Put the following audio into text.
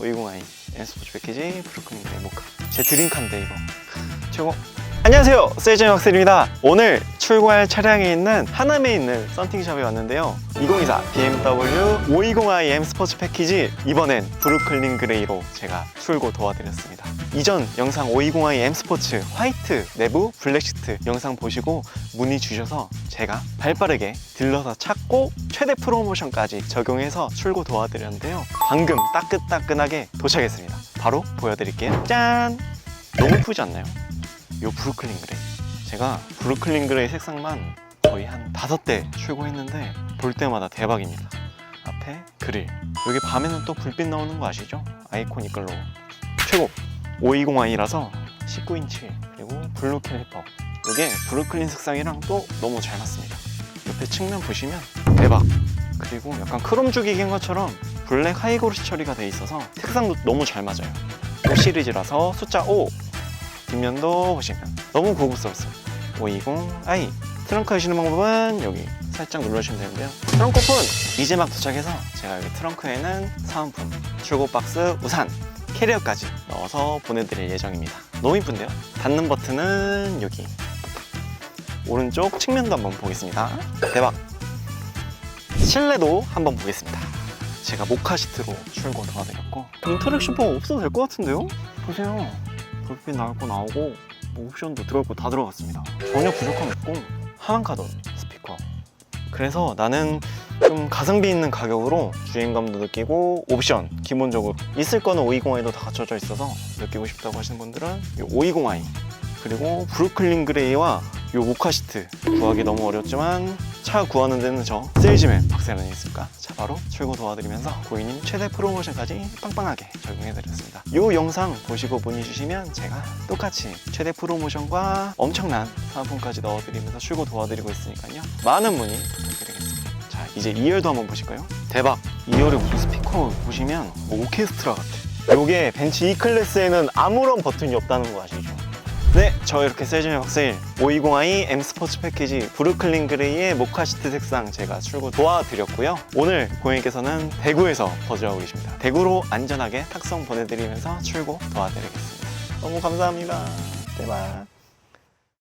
520i N스포츠 패키지 브루클린 그레이 모카 제 드림카인데 이거. 최고. 안녕하세요. 세이전 학생입니다. 오늘 출고할 차량에 있는 하남에 있는 썬팅샵에 왔는데요. 2024 BMW 520i M 스포츠 패키지. 이번엔 브루클린 그레이로 제가 출고 도와드렸습니다 이전 영상 520i M 스포츠 화이트 내부 블랙시트 영상 보시고 문의 주셔서 제가 발빠르게 딜러서 찾고 최대 프로모션까지 적용해서 출고 도와드렸는데요. 방금 따끈따끈하게 도착했습니다. 바로 보여드릴게요. 짠! 너무 예쁘지 않나요? 요 브루클린 그레이. 제가 브루클린 그레이 색상만 거의 한 다섯 대 출고했는데 볼 때마다 대박입니다. 앞에 그릴. 여기 밤에는 또 불빛 나오는 거 아시죠? 아이코닉 글로우. 최고 520i라서 19인치 그리고 블루 캘리퍼. 이게 브루클린 색상이랑 또 너무 잘 맞습니다. 옆에 측면 보시면 대박. 그리고 약간 크롬 주기인 것처럼 블랙 하이그로시 처리가 돼 있어서 색상도 너무 잘 맞아요. 5 시리즈라서 숫자 5 뒷면도 보시면 너무 고급스럽습니다. 520i 트렁크 여시는 방법은 여기 살짝 눌러주시면 되는데요. 트렁크 오픈! 이제 막 도착해서 제가 여기 트렁크에는 사은품 출고 박스 우산 캐리어까지 넣어서 보내드릴 예정입니다. 너무 이쁜데요? 닫는 버튼은 여기. 오른쪽 측면도 한번 보겠습니다. 대박. 실내도 한번 보겠습니다. 제가 모카 시트로 출고 도와드렸고. 인터랙 슈퍼 없어도 될 것 같은데요? 보세요. 불빛 나올 거 나오고 뭐 옵션도 들어올 거 다 들어갔습니다. 전혀 부족함 없고 하나카돈 스피커. 그래서 나는 좀 가성비 있는 가격으로 주행감도 느끼고 옵션 기본적으로 있을 거는 520i도 다 갖춰져 있어서 느끼고 싶다고 하시는 분들은 이 520i 그리고 브루클린 그레이와 이 모카 시트 구하기 너무 어렵지만 차 구하는 데는 저 세일즈맨 박세련이 있을까? 차 바로 출고 도와드리면서 고객님 최대 프로모션까지 빵빵하게 적용해드렸습니다. 이 영상 보시고 문의 주시면 제가 똑같이 최대 프로모션과 엄청난 상품까지 넣어드리면서 출고 도와드리고 있으니까요. 많은 문의 부탁드리겠습니다. 자 이제 2열도 한번 보실까요? 대박! 2열에 무슨 스피커 보시면 뭐 오케스트라 같아. 요게 벤츠 E클래스에는 아무런 버튼이 없다는 거 아시죠? 네, 저 이렇게 세준의 박세일 520i M 스포츠 패키지 브루클린 그레이의 모카 시트 색상 제가 출고 도와드렸고요. 오늘 고객님께서는 대구에서 거주하고 계십니다. 대구로 안전하게 탁송 보내드리면서 출고 도와드리겠습니다. 너무 감사합니다. 대박.